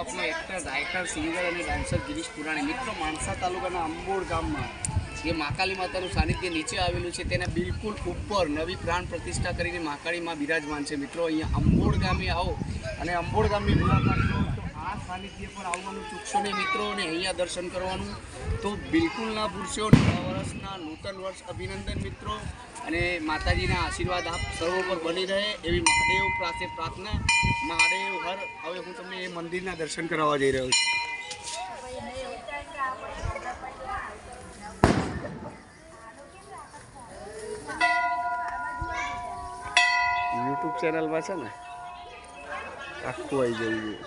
આપનો actor writer singer અને dancer Girish Purani, મિત્રો માણસા તાલુકાના અંબોડ ગામમાં જે મહાકાલી માતાનું સાનિધ્ય નીચે આવેલું છે, તેના બિલકુલ ઉપર નવી પ્રાણ પ્રતિષ્ઠા કરીને મહાકાળીમાં બિરાજમાન છે. મિત્રો, અહીંયા અંબોડ ગામે આવો અને અંબોડ ગામની મુલાકાત સાનિધ્ય પર આવવાનું ચૂકશો નહીં મિત્રો અને અહીંયા દર્શન કરવાનું. તો બિલકુલ ના ભૂલશો નવા વર્ષના નૂતન વર્ષ અભિનંદન મિત્રો. અને માતાજીના આશીર્વાદ આપ સર્વ પર બની રહે એવી મહાદેવ પાસે પ્રાર્થના. મહાદેવ હર. હવે હું તમને એ મંદિરના દર્શન કરાવવા જઈ રહ્યો છું. યુટ્યુબ ચેનલમાં છે ને, આખું આવી જવું જોઈએ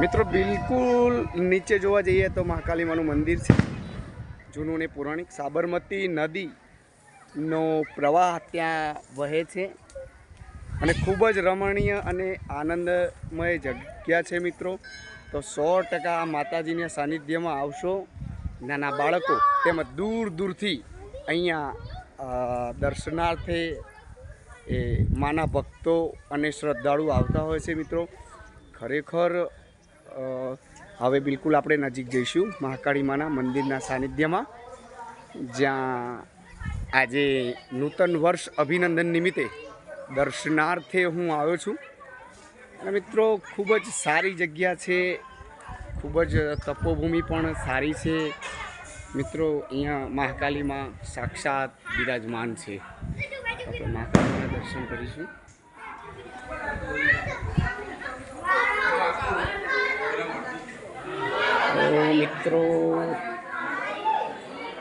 મિત્રો, બિલકુલ નીચે જોવા જઈએ તો મહાકાલી માનું મંદિર છે. જૂનું ને પૌરાણિક સાબરમતી નદીનો પ્રવાહ ત્યાં વહે છે. અને ખૂબ જ રમણીય અને આનંદમય જગ્યા છે મિત્રો. તો સો ટકા આ માતાજીના સાનિધ્યમાં આવશો. નાના બાળકો તેમજ દૂર દૂરથી અહીંયા દર્શનાર્થે એ માના ભક્તો અને શ્રદ્ધાળુ આવતા હોય છે મિત્રો. ખરેખર હવે બિલકુલ આપણે નજીક જઈશું મહાકાળી માના મંદિરના સાનિધ્યમાં, જ્યાં આજે નૂતન વર્ષ અભિનંદન નિમિત્તે દર્શનાર્થે હું આવ્યો છું. અને મિત્રો, ખૂબ જ સારી જગ્યા છે, ખૂબ જ તપોભૂમિ પણ સારી છે. મિત્રો, અહીંયા મહાકાલીમાં સાક્ષાત બિરાજમાન છે. આપણે મહાકાલીના દર્શન કરીશું તો મિત્રો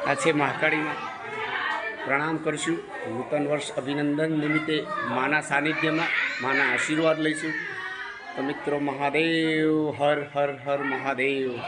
આ મહાકાળીમાં પ્રણામ કરીશું. નૂતન વર્ષ અભિનંદન નિમિત્તે માના સાનિધ્યમાં માના આશીર્વાદ લઈશું. તો મિત્રો, મહાદેવ, હર હર હર મહાદેવ.